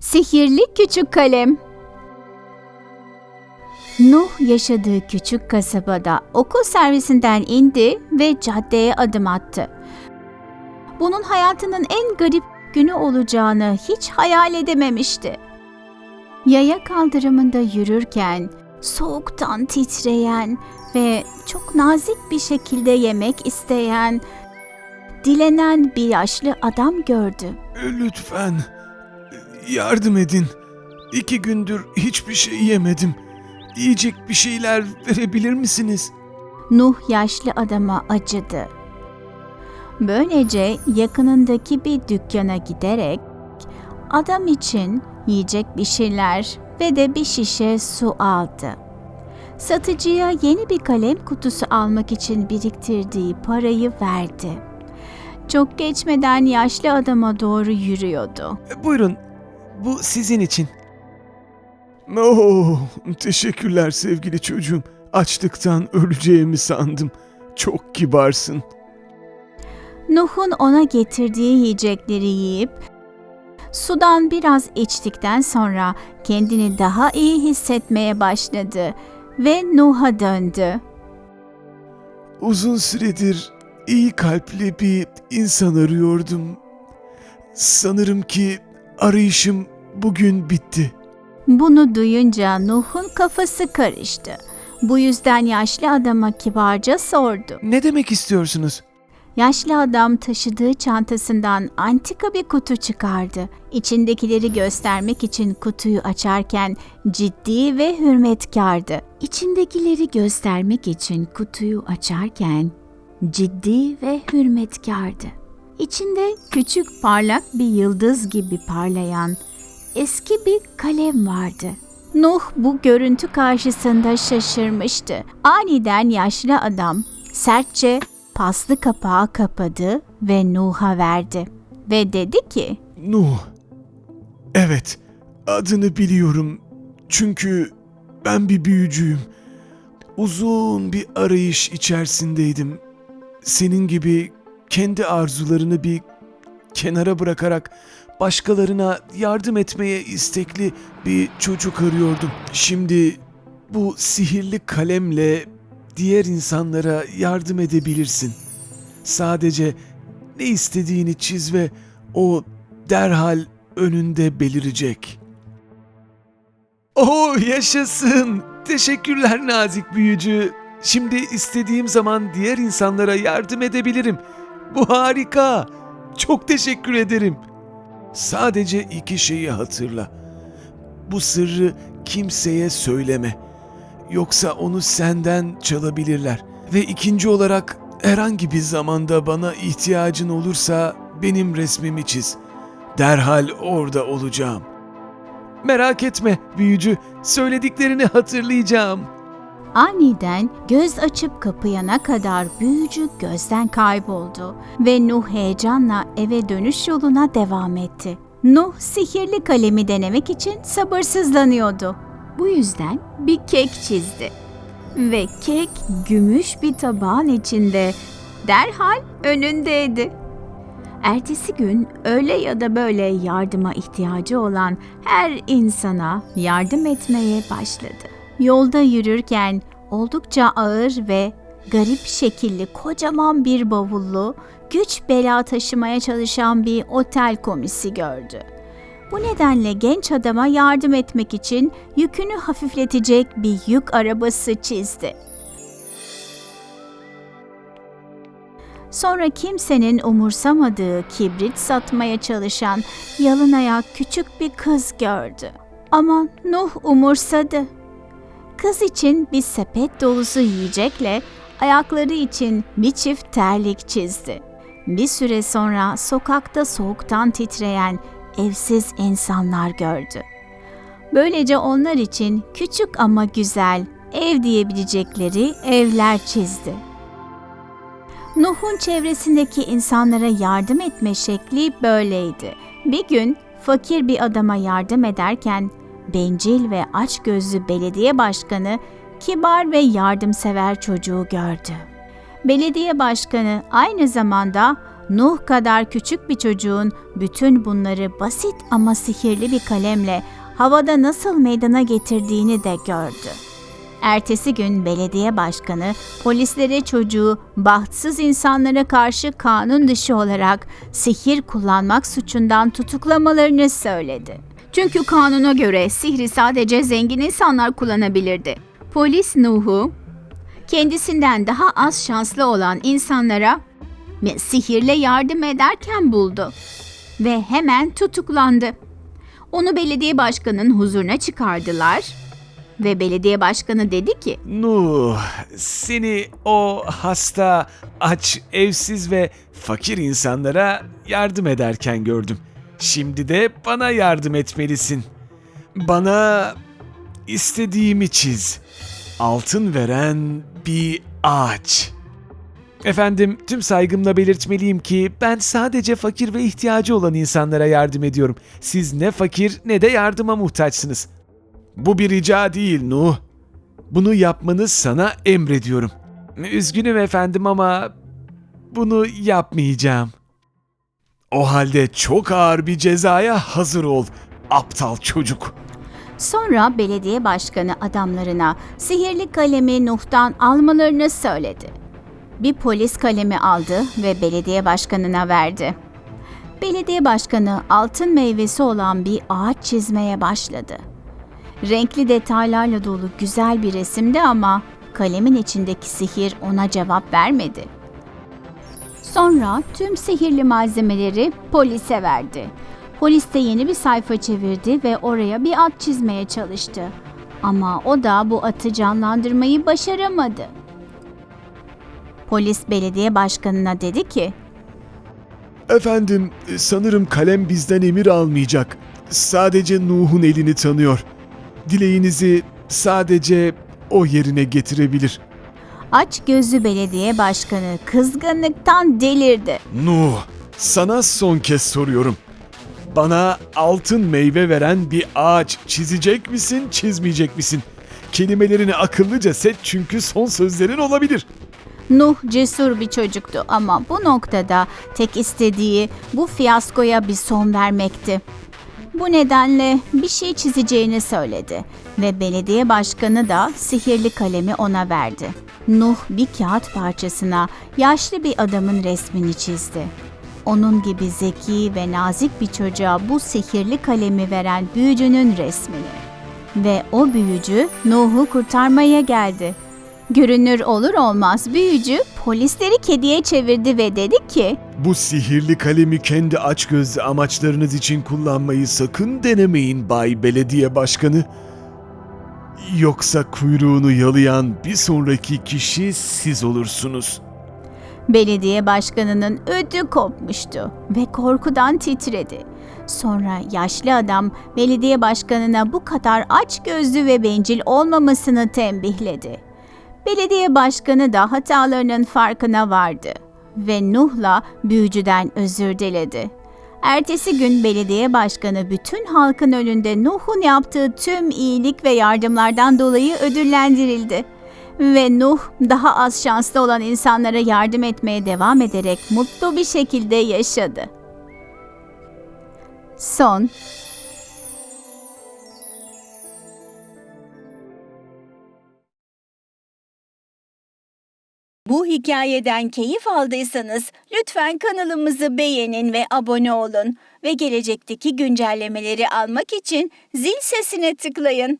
Sihirli Küçük Kalem Nuh yaşadığı küçük kasabada okul servisinden indi ve caddeye adım attı. Bunun hayatının en garip günü olacağını hiç hayal edememişti. Yaya kaldırımında yürürken soğuktan titreyen ve çok nazik bir şekilde yemek isteyen, dilenen bir yaşlı adam gördü. Lütfen yardım edin. İki gündür hiçbir şey yemedim. Yiyecek bir şeyler verebilir misiniz? Nuh yaşlı adama acıdı. Böylece yakınındaki bir dükkana giderek adam için yiyecek bir şeyler ve de bir şişe su aldı. Satıcıya yeni bir kalem kutusu almak için biriktirdiği parayı verdi. Çok geçmeden yaşlı adama doğru yürüyordu. Buyurun, bu sizin için. Oo, teşekkürler sevgili çocuğum. Açlıktan öleceğimi sandım. Çok kibarsın. Nuh'un ona getirdiği yiyecekleri yiyip sudan biraz içtikten sonra kendini daha iyi hissetmeye başladı ve Nuh'a döndü. Uzun süredir iyi kalpli bir insan arıyordum. Sanırım ki arayışım bugün bitti. Bunu duyunca Nuh'un kafası karıştı. Bu yüzden yaşlı adama kibarca sordu. Ne demek istiyorsunuz? Yaşlı adam taşıdığı çantasından antika bir kutu çıkardı. İçindekileri göstermek için kutuyu açarken ciddi ve hürmetkardı. İçindekileri göstermek için kutuyu açarken ciddi ve hürmetkardı. İçinde küçük parlak bir yıldız gibi parlayan eski bir kalem vardı. Nuh bu görüntü karşısında şaşırmıştı. Aniden yaşlı adam sertçe paslı kapağı kapadı ve Nuh'a verdi. Ve dedi ki, Nuh. Evet, adını biliyorum. Çünkü ben bir büyücüyüm. Uzun bir arayış içerisindeydim. Senin gibi kendi arzularını bir kenara bırakarak başkalarına yardım etmeye istekli bir çocuk arıyordum. Şimdi bu sihirli kalemle diğer insanlara yardım edebilirsin. Sadece ne istediğini çiz ve o derhal önünde belirecek. Oh yaşasın. Teşekkürler nazik büyücü. Şimdi istediğim zaman diğer insanlara yardım edebilirim. Bu harika. Çok teşekkür ederim. Sadece iki şeyi hatırla. Bu sırrı kimseye söyleme. Yoksa onu senden çalabilirler. Ve ikinci olarak herhangi bir zamanda bana ihtiyacın olursa benim resmimi çiz. Derhal orada olacağım. Merak etme büyücü, söylediklerini hatırlayacağım. Aniden göz açıp kapayana kadar büyücü gözden kayboldu ve Nuh heyecanla eve dönüş yoluna devam etti. Nuh sihirli kalemi denemek için sabırsızlanıyordu. Bu yüzden bir kek çizdi. Ve kek gümüş bir tabağın içinde derhal önündeydi. Ertesi gün öyle ya da böyle yardıma ihtiyacı olan her insana yardım etmeye başladı. Yolda yürürken oldukça ağır ve garip şekilli kocaman bir bavullu, güç bela taşımaya çalışan bir otel komisi gördü. Bu nedenle genç adama yardım etmek için yükünü hafifletecek bir yük arabası çizdi. Sonra kimsenin umursamadığı kibrit satmaya çalışan yalın ayak küçük bir kız gördü. Ama Nuh umursadı. Kız için bir sepet dolusu yiyecekle ayakları için bir çift terlik çizdi. Bir süre sonra sokakta soğuktan titreyen evsiz insanlar gördü. Böylece onlar için küçük ama güzel ev diyebilecekleri evler çizdi. Nuh'un çevresindeki insanlara yardım etme şekli böyleydi. Bir gün fakir bir adama yardım ederken bencil ve açgözlü belediye başkanı kibar ve yardımsever çocuğu gördü. Belediye başkanı aynı zamanda Nuh kadar küçük bir çocuğun bütün bunları basit ama sihirli bir kalemle havada nasıl meydana getirdiğini de gördü. Ertesi gün belediye başkanı polislere çocuğu bahtsız insanlara karşı kanun dışı olarak sihir kullanmak suçundan tutuklamalarını söyledi. Çünkü kanuna göre sihri sadece zengin insanlar kullanabilirdi. Polis Nuh'u kendisinden daha az şanslı olan insanlara sihirle yardım ederken buldu ve hemen tutuklandı. Onu belediye başkanının huzuruna çıkardılar ve belediye başkanı dedi ki Nuh, seni o hasta, aç, evsiz ve fakir insanlara yardım ederken gördüm. Şimdi de bana yardım etmelisin. Bana istediğimi çiz. Altın veren bir ağaç. Efendim, tüm saygımla belirtmeliyim ki ben sadece fakir ve ihtiyacı olan insanlara yardım ediyorum. Siz ne fakir ne de yardıma muhtaçsınız. Bu bir rica değil Nuh. Bunu yapmanı sana emrediyorum. Üzgünüm efendim ama bunu yapmayacağım. O halde çok ağır bir cezaya hazır ol, aptal çocuk. Sonra belediye başkanı adamlarına sihirli kalemi Nuh'tan almalarını söyledi. Bir polis kalemi aldı ve belediye başkanına verdi. Belediye başkanı altın meyvesi olan bir ağaç çizmeye başladı. Renkli detaylarla dolu güzel bir resimdi ama kalemin içindeki sihir ona cevap vermedi. Sonra tüm sihirli malzemeleri polise verdi. Polis de yeni bir sayfa çevirdi ve oraya bir at çizmeye çalıştı. Ama o da bu atı canlandırmayı başaramadı. Polis belediye başkanına dedi ki, Efendim, sanırım kalem bizden emir almayacak. Sadece Nuh'un elini tanıyor. Dileğinizi sadece o yerine getirebilir. Aç gözlü belediye başkanı kızgınlıktan delirdi. Nuh, sana son kez soruyorum. Bana altın meyve veren bir ağaç çizecek misin, çizmeyecek misin? Kelimelerini akıllıca seç çünkü son sözlerin olabilir. Nuh cesur bir çocuktu ama bu noktada tek istediği bu fiyaskoya bir son vermekti. Bu nedenle bir şey çizeceğini söyledi ve belediye başkanı da sihirli kalemi ona verdi. Nuh bir kağıt parçasına yaşlı bir adamın resmini çizdi. Onun gibi zeki ve nazik bir çocuğa bu sihirli kalemi veren büyücünün resmini. Ve o büyücü Nuh'u kurtarmaya geldi. Görünür olur olmaz büyücü polisleri kediye çevirdi ve dedi ki Bu sihirli kalemi kendi açgözlü amaçlarınız için kullanmayı sakın denemeyin Bay Belediye Başkanı. Yoksa kuyruğunu yalayan bir sonraki kişi siz olursunuz. belediye başkanının ödü kopmuştu ve korkudan titredi. Sonra yaşlı adam belediye başkanına bu kadar aç gözlü ve bencil olmamasını tembihledi. Belediye başkanı da hatalarının farkına vardı ve Nuh'la büyücüden özür diledi. Ertesi gün belediye başkanı bütün halkın önünde Nuh'un yaptığı tüm iyilik ve yardımlardan dolayı ödüllendirildi. Ve Nuh daha az şanslı olan insanlara yardım etmeye devam ederek mutlu bir şekilde yaşadı. Son Bu hikayeden keyif aldıysanız lütfen kanalımızı beğenin ve abone olun ve gelecekteki güncellemeleri almak için zil sesine tıklayın.